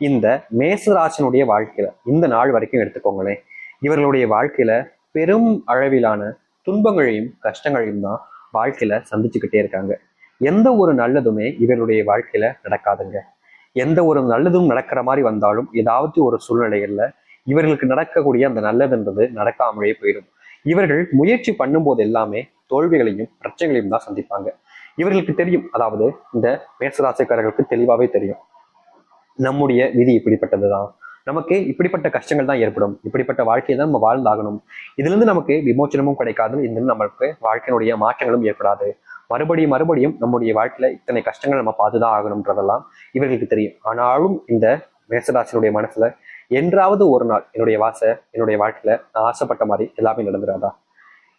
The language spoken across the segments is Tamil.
இந்த மேசராசனுடைய வாழ்க்கையில இந்த நாள் வரைக்கும் எடுத்துக்கோங்களேன். இவர்களுடைய வாழ்க்கையில பெரும் அளவிலான துன்பங்களையும் கஷ்டங்களையும் தான் வாழ்க்கையில சந்திச்சுக்கிட்டே இருக்காங்க. எந்த ஒரு நல்லதுமே இவருடைய வாழ்க்கையில நடக்காதுங்க. எந்த ஒரு நல்லதும் நடக்கிற மாதிரி வந்தாலும் ஏதாவது ஒரு சூழ்நிலைகள்ல இவர்களுக்கு நடக்கக்கூடிய அந்த நல்லதுன்றது நடக்காமலே போயிடும். இவர்கள் முயற்சி பண்ணும்போது எல்லாமே தோல்விகளையும் பிரச்சனைகளையும் தான் சந்திப்பாங்க. இவர்களுக்கு தெரியும் அதாவது இந்த மேசராசிக்காரர்களுக்கு தெளிவாவே தெரியும். நம்முடைய விதி இப்படிப்பட்டதுதான். நமக்கு இப்படிப்பட்ட கஷ்டங்கள் தான் ஏற்படும். இப்படிப்பட்ட வாழ்க்கையை தான் நம்ம வாழ்ந்தாகணும். இதுல இருந்து நமக்கு விமோச்சனமும் கிடைக்காது. இதுல நமக்கு வாழ்க்கையினுடைய மாற்றங்களும் ஏற்படாது. மறுபடியும் மறுபடியும் நம்முடைய வாழ்க்கையில இத்தனை கஷ்டங்கள் நம்ம பார்த்துதான் ஆகணும்ன்றதெல்லாம் இவர்களுக்கு தெரியும். ஆனாலும் இந்த மேசராசினுடைய மனசுல என்றாவது ஒரு நாள் என்னுடைய வாசை என்னுடைய வாழ்க்கையில நான் ஆசைப்பட்ட மாதிரி எல்லாமே நடந்துடாதா?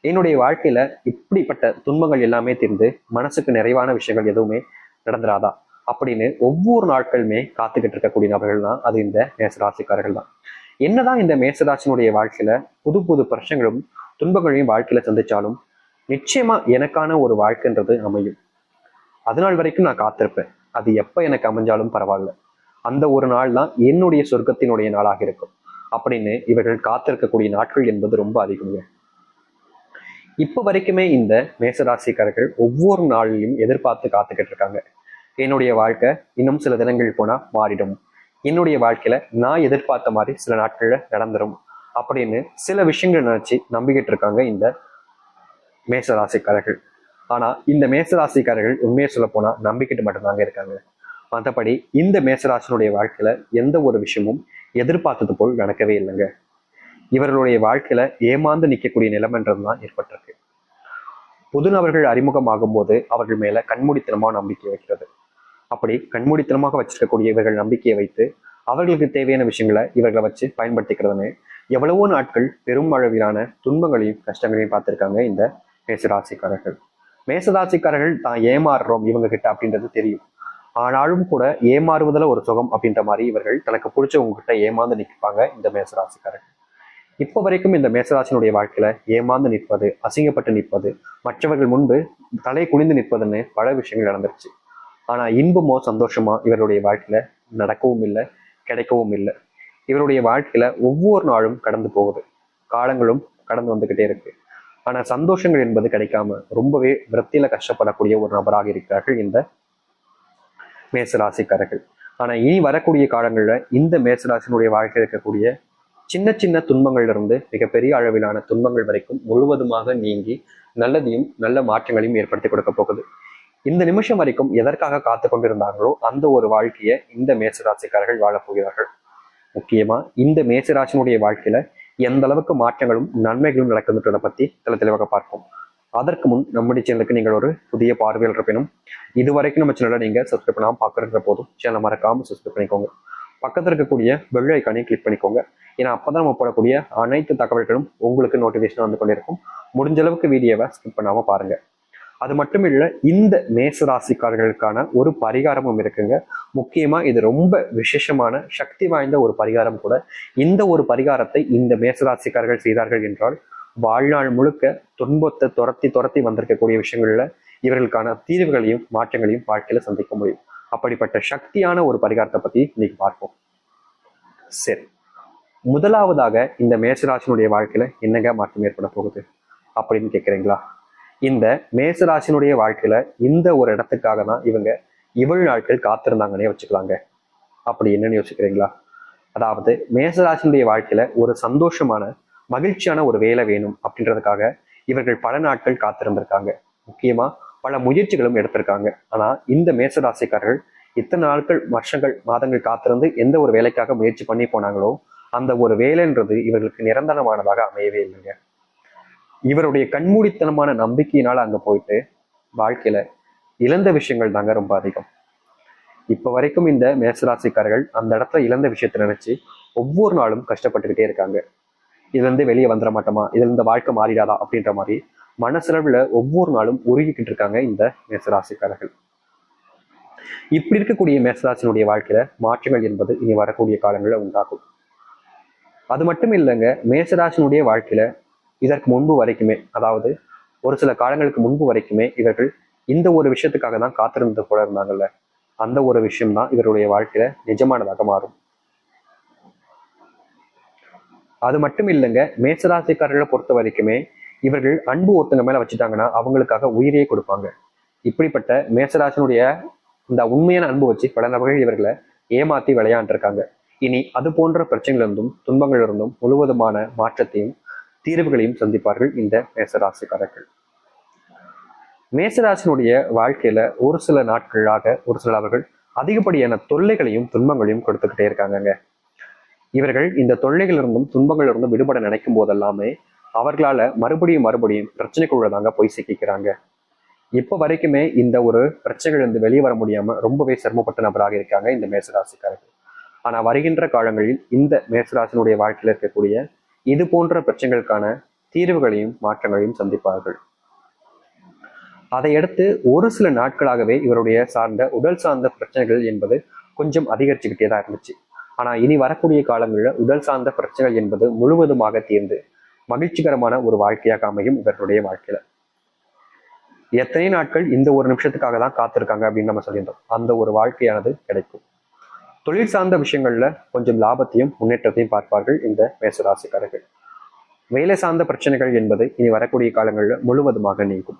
என்னுடைய வாழ்க்கையில இப்படிப்பட்ட துன்பங்கள் எல்லாமே தீர்ந்து மனசுக்கு நிறைவான விஷயங்கள் எதுவுமே நடந்துடாதா? அப்படின்னு ஒவ்வொரு நாட்களுமே காத்துக்கிட்டு இருக்கக்கூடிய நபர்கள் தான் அது இந்த மேசராசிக்காரர்கள் தான். என்னதான் இந்த மேசராசினுடைய வாழ்க்கையில புது புது பிரச்சனைகளும் துன்பங்களையும் வாழ்க்கையில சந்திச்சாலும் நிச்சயமா எனக்கான ஒரு வாழ்க்கைன்றது அமையும். அதனால் வரைக்கும் நான் காத்திருப்பேன். அது எப்ப எனக்கு அமைஞ்சாலும் பரவாயில்ல. அந்த ஒரு நாள் தான் என்னுடைய சொர்க்கத்தினுடைய நாளாக இருக்கும். அப்படின்னு இவர்கள் காத்திருக்கக்கூடிய நாட்கள் என்பது ரொம்ப அதிகங்க. இப்போ வரைக்குமே இந்த மேசராசிக்காரர்கள் ஒவ்வொரு நாளிலையும் எதிர்பார்த்து காத்துக்கிட்டு இருக்காங்க. என்னுடைய வாழ்க்கை இன்னும் சில தினங்கள் போனா மாறிடும். என்னுடைய வாழ்க்கையில நான் எதிர்பார்த்த மாதிரி சில நாட்களில் நடந்துரும். அப்படின்னு சில விஷயங்கள் நினைச்சு நம்பிக்கிட்டு இருக்காங்க இந்த மேசராசிக்காரர்கள். ஆனா இந்த மேசராசிக்காரர்கள் உண்மையை சொல்ல போனா நம்பிக்கிட்டு மட்டும்தாங்க இருக்காங்க. மற்றபடி இந்த மேசராசனுடைய வாழ்க்கையில எந்த ஒரு விஷயமும் எதிர்பார்த்தது போல் நடக்கவே இல்லைங்க. இவர்களுடைய வாழ்க்கையில ஏமாந்து நிற்கக்கூடிய நிலைமைன்றது தான் ஏற்பட்டிருக்கு. புது நபர்கள் அறிமுகமாகும் போது அவர்கள் மேல கண்மூடித்தனமா நம்பிக்கை வைக்கிறது. அப்படி கண்மூடித்தனமாக வச்சிருக்கக்கூடிய இவர்கள் நம்பிக்கையை வைத்து அவர்களுக்கு தேவையான விஷயங்களை இவர்களை வச்சு பயன்படுத்திக்கிறதுன்னு எவ்வளவோ நாட்கள் பெரும் அளவிலான துன்பங்களையும் கஷ்டங்களையும் பார்த்திருக்காங்க இந்த மேசராசிக்காரர்கள். மேசராசிக்காரர்கள் தான் ஏமாறுறோம் இவங்க கிட்ட அப்படின்றது தெரியும். ஆனாலும் கூட ஏமாறுவதில் ஒரு சுகம் அப்படின்ற மாதிரி இவர்கள் தனக்கு பிடிச்சவங்க கிட்ட ஏமாந்து நிற்பாங்க இந்த மேசராசிக்காரர்கள். இப்போ வரைக்கும் இந்த மேசராசினுடைய வாழ்க்கையில ஏமாந்து நிற்பது அசிங்கப்பட்டு நிற்பது மற்றவர்கள் முன்பு தலை குனிந்து நிற்பதுன்னு பல விஷயங்கள் நடந்துருச்சு. ஆனா இன்பமோ சந்தோஷமா இவருடைய வாழ்க்கையில நடக்கவும் இல்லை கிடைக்கவும் இல்லை. இவருடைய வாழ்க்கையில ஒவ்வொரு நாளும் கடந்து போகுது. காலங்களும் கடந்து வந்துகிட்டே இருக்கு. ஆனா சந்தோஷங்கள் என்பது கிடைக்காம ரொம்பவே விரத்தியில கஷ்டப்படக்கூடிய ஒரு நபராக இருக்கிறார்கள் இந்த மேசராசிக்காரர்கள். ஆனா இனி வரக்கூடிய காலங்கள்ல இந்த மேசராசினுடைய வாழ்க்கையில் இருக்கக்கூடிய சின்ன சின்ன துன்பங்கள்ல இருந்து மிகப்பெரிய அளவிலான துன்பங்கள் வரைக்கும் முழுவதுமாக நீங்கி நல்லதையும் நல்ல மாற்றங்களையும் ஏற்படுத்தி கொடுக்க போகுது. இந்த நிமிஷம் வரைக்கும் எதற்காக காத்து கொண்டிருந்தாங்களோ அந்த ஒரு வாழ்க்கையை இந்த மேசராசிக்காரர்கள் வாழப்போகிறார்கள் முக்கியமா இந்த மேசராசினுடைய வாழ்க்கையில எந்த அளவுக்கு மாற்றங்களும் நன்மைகளும் நடக்குதுன்றதை பத்தி தெல தெளிவாக பார்ப்போம். அதற்கு முன் நம்முடைய சேனலுக்கு நீங்கள் ஒரு புதிய பார்வையில் இருப்பினும் இது வரைக்கும் நம்ம சேனலை நீங்க சப்ஸ்கிரைப் பண்ணாம பார்க்கறதுன்ற போதும் சேனலை மறக்காம சப்ஸ்கிரைப் பண்ணிக்கோங்க. பக்கத்துல இருக்கக்கூடிய வெள்ளை ஐக்கானையும் கிளிக் பண்ணிக்கோங்க. ஏன்னா அப்பதான் நம்ம போடக்கூடிய அனைத்து தகவல்களும் உங்களுக்கு நோட்டிஃபிகேஷன் வந்து கொண்டிருக்கும் முடிஞ்ச அளவுக்கு வீடியோவை ஸ்கிப் பண்ணாம பாருங்க. அது மட்டும் இல்லை இந்த மேசராசிக்காரர்களுக்கான ஒரு பரிகாரமும் இருக்குங்க. முக்கியமா இது ரொம்ப விசேஷமான சக்தி வாய்ந்த ஒரு பரிகாரம் கூட. இந்த ஒரு பரிகாரத்தை இந்த மேசராசிக்காரர்கள் செய்தார்கள் என்றால் வாழ்நாள் முழுக்க துன்பத்தை துரத்தி துரத்தி வந்திருக்கக்கூடிய விஷயங்கள்ல இவர்களுக்கான தீர்வுகளையும் மாற்றங்களையும் வாழ்க்கையில சந்திக்க முடியும். அப்படிப்பட்ட சக்தியான ஒரு பரிகாரத்தை பத்தி இன்னைக்கு பார்ப்போம். சரி. முதலாவதாக இந்த மேசராசினுடைய வாழ்க்கையில என்னங்க மாற்றம் ஏற்பட போகுது அப்படின்னு கேட்குறீங்களா இந்த மேசராசினுடைய வாழ்க்கையில இந்த ஒரு இடத்துக்காக தான் இவங்க இவ்வளவு நாட்கள் காத்திருந்தாங்கன்னே வச்சுக்கலாங்க. அப்படி என்னன்னு யோசிக்கிறீங்களா? அதாவது மேசராசினுடைய வாழ்க்கையில ஒரு சந்தோஷமான மகிழ்ச்சியான ஒரு வேலை வேணும் அப்படின்றதுக்காக இவர்கள் பல நாட்கள் காத்திருந்திருக்காங்க. முக்கியமா பல முயற்சிகளும் எடுத்திருக்காங்க. ஆனா இந்த மேசராசிக்காரர்கள் இத்தனை நாட்கள் வருஷங்கள் மாதங்கள் காத்திருந்து எந்த ஒரு வேலைக்காக முயற்சி பண்ணி போனாங்களோ அந்த ஒரு வேலைன்றது இவர்களுக்கு நிரந்தரமானதாக அமையவே இல்லைங்க. இவருடைய கண்மூடித்தனமான நம்பிக்கையினால அங்க போயிட்டு வாழ்க்கையில இழந்த விஷயங்கள் தாங்க ரொம்ப அதிகம். இப்ப வரைக்கும் இந்த மேசராசிக்காரர்கள் அந்த இடத்துல இழந்த விஷயத்தை நினைச்சு ஒவ்வொரு நாளும் கஷ்டப்பட்டுக்கிட்டே இருக்காங்க. இதுலேருந்து வெளியே வந்துட மாட்டோமா? இதுல இந்த வாழ்க்கை மாறிடாதா? அப்படின்ற மாதிரி மனசளவுல ஒவ்வொரு நாளும் உருகிக்கிட்டு இருக்காங்க இந்த மேசராசிக்காரர்கள். இப்படி இருக்கக்கூடிய மேசராசினுடைய வாழ்க்கையில மாற்றங்கள் என்பது இனி வரக்கூடிய காலங்களில் உண்டாகும். அது மட்டும் இல்லைங்க மேசராசினுடைய வாழ்க்கையில இதற்கு முன்பு வரைக்குமே அதாவது ஒரு சில காலங்களுக்கு முன்பு வரைக்குமே இவர்கள் இந்த ஒரு விஷயத்துக்காக தான் காத்திருந்து போல இருந்தாங்கல்ல. அந்த ஒரு விஷயம் தான் இவருடைய வாழ்க்கையில நிஜமானதாக மாறும். அது மட்டும் இல்லைங்க மேசராசிக்காரர்களை பொறுத்த வரைக்குமே இவர்கள் அன்பு ஒருத்தங்க மேல வச்சுட்டாங்கன்னா அவங்களுக்காக உயிரையே கொடுப்பாங்க. இப்படிப்பட்ட மேசராசனுடைய இந்த உண்மையான அன்பு வச்சு பல நபர்கள் இவர்களை ஏமாத்தி விளையாண்டுருக்காங்க. இனி அது போன்ற பிரச்சனைகளிலிருந்தும் துன்பங்களிலிருந்தும் முழுவதுமான மாற்றத்தையும் தீர்வுகளையும் சந்திப்பார்கள் இந்த மேசராசிக்காரர்கள். மேசராசினுடைய வாழ்க்கையில ஒரு சில நாட்களாக ஒரு சில அவர்கள் அதிகப்படியான தொல்லைகளையும் துன்பங்களையும் கொடுத்துக்கிட்டே இருக்காங்கங்க. இவர்கள் இந்த தொல்லைகளிலிருந்தும் துன்பங்களிலிருந்தும் விடுபட நினைக்கும் போதெல்லாமே அவர்களால மறுபடியும் மறுபடியும் பிரச்சனைக்குள்ளதாங்க போய் சிக்கிக்கிறாங்க. இப்ப வரைக்குமே இந்த ஒரு பிரச்சனைகளிலிருந்து வெளியே வர முடியாம ரொம்பவே சிரமப்பட்ட நபராக இருக்காங்க இந்த மேசராசிக்காரர்கள். ஆனா வருகின்ற காலங்களில் இந்த மேசராசினுடைய வாழ்க்கையில இருக்கக்கூடிய இது போன்ற பிரச்சனைகளுக்கான தீர்வுகளையும் மாற்றங்களையும் சந்திப்பார்கள். அதையடுத்து ஒரு சில நாட்களாகவே இவருடைய சார்ந்த உடல் சார்ந்த பிரச்சனைகள் என்பது கொஞ்சம் அதிகரிச்சுக்கிட்டே தான் இருந்துச்சு. ஆனால் இனி வரக்கூடிய காலங்களில் உடல் சார்ந்த பிரச்சனைகள் என்பது முழுவதுமாக தீர்ந்து மகிழ்ச்சிகரமான ஒரு வாழ்க்கையாக அமையும் இவர்களுடைய வாழ்க்கையில. எத்தனை நாட்கள் இந்த ஒரு நிமிஷத்துக்காக தான் காத்திருக்காங்க அப்படின்னு நம்ம சொல்லியிருந்தோம். அந்த ஒரு வாழ்க்கையானது கிடைக்கும். தொழில் சார்ந்த விஷயங்கள்ல கொஞ்சம் லாபத்தையும் முன்னேற்றத்தையும் பார்ப்பார்கள் இந்த மேசராசிக்காரர்கள். வேலை சார்ந்த பிரச்சனைகள் என்பது இனி வரக்கூடிய காலங்களில் முழுவதுமாக நீங்கும்.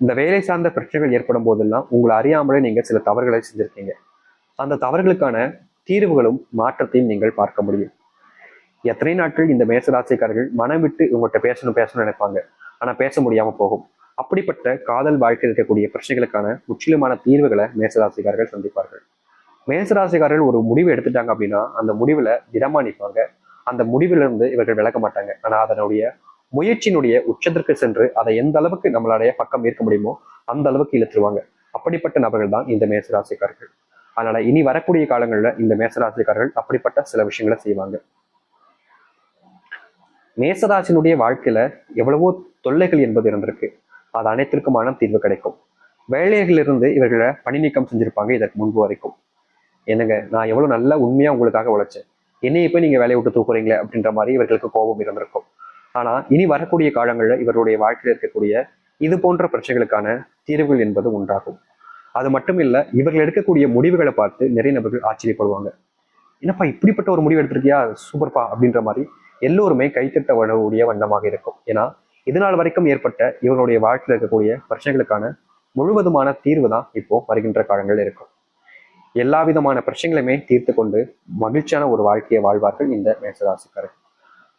இந்த வேலை சார்ந்த பிரச்சனைகள் ஏற்படும் போதெல்லாம் உங்களை அறியாமலே நீங்க சில தவறுகளை செஞ்சிருக்கீங்க. அந்த தவறுகளுக்கான தீர்வுகளும் மாற்றத்தையும் நீங்கள் பார்க்க முடியும். எத்தனை நாட்கள் இந்த மேசராசிக்காரர்கள் மனம் விட்டு உங்கள்கிட்ட பேசணும் பேசணும்னு நினைப்பாங்க. ஆனா பேச முடியாமல் போகும். அப்படிப்பட்ட காதல் வாழ்க்கையில் இருக்கக்கூடிய பிரச்சனைகளுக்கான முற்றிலுமான தீர்வுகளை மேசராசிக்காரர்கள் சந்திப்பார்கள். மேசராசிக்காரர்கள் ஒரு முடிவு எடுத்துட்டாங்க அப்படின்னா அந்த முடிவுல திடமா நிற்பாங்க அந்த முடிவிலிருந்து இவர்கள் விளக்க மாட்டாங்க. ஆனா அதனுடைய முயற்சியினுடைய உச்சத்திற்கு சென்று அதை எந்த அளவுக்கு நம்மளுடைய பக்கம் ஏற்க முடியுமோ அந்த அளவுக்கு இழுத்துருவாங்க. அப்படிப்பட்ட நபர்கள் தான் இந்த மேசராசிக்காரர்கள் அதனால இனி வரக்கூடிய காலங்களில் இந்த மேசராசிக்காரர்கள் அப்படிப்பட்ட சில விஷயங்களை செய்வாங்க. மேசராசினுடைய வாழ்க்கையில எவ்வளவோ தொல்லைகள் என்பது இருந்திருக்கு. அது அனைத்திற்குமான தீர்வு கிடைக்கும். வேலைகளிலிருந்து இவர்களை பணி நீக்கம் செஞ்சிருப்பாங்க இதற்கு முன்பு வரைக்கும். என்னங்க நான் எவ்வளவு நல்ல உண்மையா உங்களுக்காக உழைச்சேன். என்னையை போய் நீங்க வேலையை விட்டு தூக்குறீங்களே அப்படின்ற மாதிரி இவர்களுக்கு கோபம் இருந்திருக்கும். ஆனா இனி வரக்கூடிய காலங்களில் இவருடைய வாழ்க்கையில் இருக்கக்கூடிய இது போன்ற பிரச்சனைகளுக்கான தீர்வுகள் என்பது உண்டாகும். அது மட்டும் இல்ல இவர்கள் எடுக்கக்கூடிய முடிவுகளை பார்த்து நிறைய நபர்கள் ஆச்சரியப்படுவாங்க. என்னப்பா இப்படிப்பட்ட ஒரு முடிவு எடுத்திருக்கியா? சூப்பர்ப்பா அப்படின்ற மாதிரி எல்லோருமே கைத்தட்ட வரக்கூடிய வண்ணமாக இருக்கும். ஏன்னா இதனால் வரைக்கும் ஏற்பட்ட இவருடைய வாழ்க்கையில் இருக்கக்கூடிய பிரச்சனைகளுக்கான முழுவதுமான தீர்வு தான் இப்போ வருகின்ற காலங்கள் இருக்கும். எல்லா விதமான பிரச்சனைகளையுமே தீர்த்து கொண்டு மகிழ்ச்சியான ஒரு வாழ்க்கையை வாழ்வார்கள் இந்த மேசராசிக்காரர்.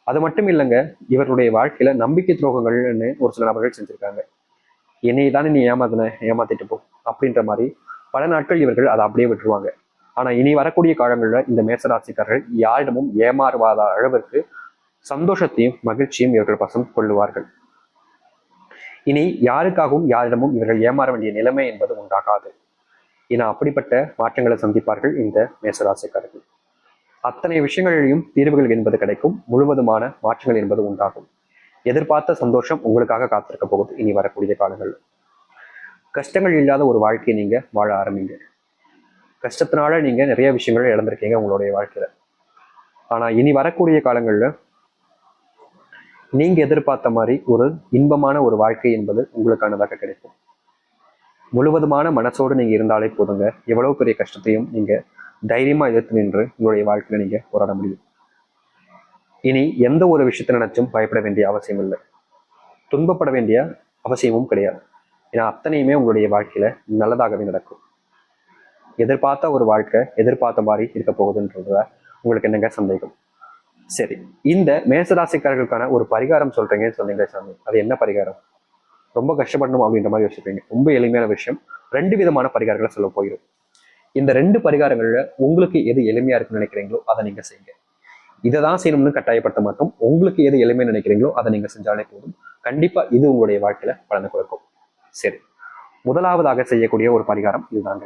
அது மட்டும் இல்லைங்க இவருடைய வாழ்க்கையில நம்பிக்கை துரோகங்கள்னு ஒரு சில நபர்கள் செஞ்சிருக்காங்க. என்னை தானே நீ ஏமாத்தின ஏமாத்திட்டு போ அப்படின்ற மாதிரி பல நாட்கள் இவர்கள் அதை அப்படியே விட்டுருவாங்க. ஆனா இனி வரக்கூடிய காலங்களில் இந்த மேசராசிக்காரர்கள் யாரிடமும் ஏமாறுவாத அளவிற்கு சந்தோஷத்தையும் மகிழ்ச்சியும் இவர்கள் பசம் கொள்ளுவார்கள். இனி யாருக்காகவும் யாரிடமும் இவர்கள் ஏமாற வேண்டிய நிலைமை என்பது உண்டாகாது. ஏன்னா அப்படிப்பட்ட மாற்றங்களை சந்திப்பார்கள் இந்த மேசராசிக்காரர்கள். அத்தனை விஷயங்களிலும் தீர்வுகள் என்பது கிடைக்கும். முழுவதுமான மாற்றங்கள் என்பது உண்டாகும். எதிர்பார்த்த சந்தோஷம் உங்களுக்காக காத்திருக்க போகுது. இனி வரக்கூடிய காலங்கள். கஷ்டங்கள் இல்லாத ஒரு வாழ்க்கையை நீங்க வாழ ஆரம்பிங்க. கஷ்டத்தினால நீங்க நிறைய விஷயங்கள் இழந்திருக்கீங்க உங்களுடைய வாழ்க்கையில. ஆனா இனி வரக்கூடிய காலங்களில் நீங்க எதிர்பார்த்த மாதிரி ஒரு இன்பமான ஒரு வாழ்க்கை என்பது உங்களுக்கானதாக கிடைக்கும். முழுவதுமான மனசோடு நீங்க இருந்தாலே போதுங்க. எவ்வளவு பெரிய கஷ்டத்தையும் நீங்க தைரியமா எதிர்த்து நின்று உங்களுடைய வாழ்க்கையில நீங்க போராட முடியும். இனி எந்த ஒரு விஷயத்தை நினைச்சும் பயப்பட வேண்டிய அவசியம் இல்லை. துன்பப்பட வேண்டிய அவசியமும் கிடையாது. ஏன்னா அத்தனையுமே உங்களுடைய வாழ்க்கையில நல்லதாகவே நடக்கும். எதிர்பார்த்த ஒரு வாழ்க்கை எதிர்பார்த்த மாதிரி இருக்க போகுதுன்றதுல உங்களுக்கு என்னங்க சந்தேகம்? சரி இந்த மேசராசிக்காரர்களுக்கான ஒரு பரிகாரம் சொல்றீங்கன்னு சொன்னீங்க சாமி. அது என்ன பரிகாரம்? ரொம்ப கஷ்டப்படணும் அப்படின்ற மாதிரி யோசிப்பீங்க. ரொம்ப எளிமையான விஷயம். ரெண்டு விதமான பரிகாரங்களை சொல்ல போயிடும் இந்த ரெண்டு பரிகாரங்களில் உங்களுக்கு எது எளிமையா இருக்குன்னு நினைக்கிறீங்களோ அதை நீங்க செய்யுங்க. இதை தான் செய்யணும்னு கட்டாயப்படுத்த மாட்டோம். உங்களுக்கு எது எளிமையா நினைக்கிறீங்களோ அதை நீங்க செஞ்சாலே போதும். கண்டிப்பா இது உங்களுடைய வாழ்க்கையில பலனை கொடுக்கும். சரி. முதலாவதாக செய்யக்கூடிய ஒரு பரிகாரம் இதுதாங்க.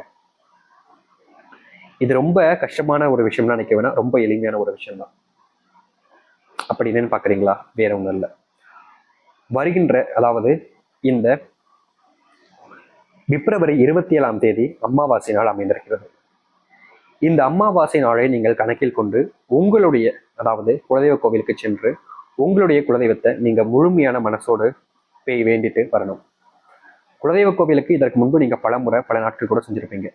இது ரொம்ப கஷ்டமான ஒரு விஷயம்னு நினைக்க வேணா ரொம்ப எளிமையான ஒரு விஷயம் தான் அப்படி என்னன்னு பாக்குறீங்களா வேற ஒண்ணும் இல்லை. வருகின்ற அதாவது இந்த பிப்ரவரி இருபத்தி ஏழாம் தேதி அமாவாசை நாள் அமைந்திருக்கிறது. இந்த அமாவாசை நாளை நீங்கள் கணக்கில் கொண்டு உங்களுடைய அதாவது குலதெய்வ கோவிலுக்கு சென்று உங்களுடைய குலதெய்வத்தை நீங்க முழுமையான மனசோடு பேய் வேண்டிட்டு வரணும். குலதெய்வ கோவிலுக்கு இதற்கு முன்பு நீங்க பல முறை பல நாட்கள் கூட செஞ்சிருப்பீங்க.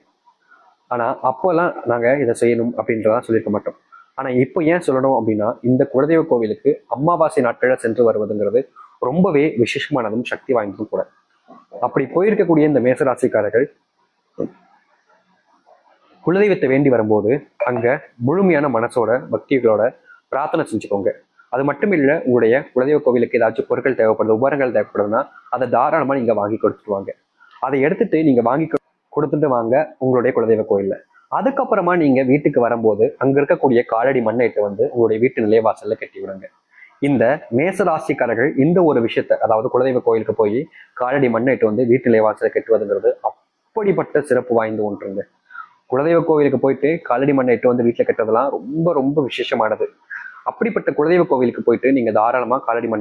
ஆனா அப்போல்லாம் நாங்க இதை செய்யணும் அப்படின்றதான் சொல்லியிருக்க மாட்டோம். ஆனா இப்போ ஏன் சொல்லணும் அப்படின்னா இந்த குலதெய்வ கோவிலுக்கு அமாவாசை நாட்களில் சென்று வருவதுங்கிறது ரொம்பவே விசேஷமானதும் சக்தி வாய்ந்ததும் கூட. அப்படி போயிருக்கக்கூடிய இந்த மேசராசிக்காரர்கள் குலதெய்வத்தை வேண்டி வரும்போது அங்க முழுமையான மனசோட பக்திகளோட பிரார்த்தனை செஞ்சுக்கோங்க. அது மட்டும் இல்ல உங்களுடைய குலதெய்வ கோவிலுக்கு ஏதாச்சும் பொருட்கள் தேவைப்படுது உபகரணங்கள் தேவைப்படுதுன்னா அதை தாராளமா நீங்க வாங்கி கொடுத்துட்டு வாங்க அதை எடுத்துட்டு நீங்க வாங்கி கொடுத்துட்டு வாங்க உங்களுடைய குலதெய்வ கோயில்ல. அதுக்கப்புறமா நீங்க வீட்டுக்கு வரும்போது அங்க இருக்கக்கூடிய காலடி மண்ணை வந்து உங்களுடைய வீட்டு நிலைவாசல்ல கட்டி விடுங்க. இந்த மேசராசிக்காரர்கள் இந்த ஒரு விஷயத்த அதாவது குலதெய்வ கோயிலுக்கு போய் காலடி மண்ணை வந்து வீட்டு நிலைவாசல்ல கட்டுவதுங்கிறது அப்படிப்பட்ட சிறப்பு வாய்ந்த ஒன்றுங்க. குலதெய்வ கோவிலுக்கு போயிட்டு காலடி மண்ணிட்டு வந்து வீட்டுல கட்டுறதெல்லாம் ரொம்ப ரொம்ப விசேஷமானது. அப்படிப்பட்ட குலதெய்வ கோவிலுக்கு போயிட்டு நீங்க தாராளமா காலடி மண்ணை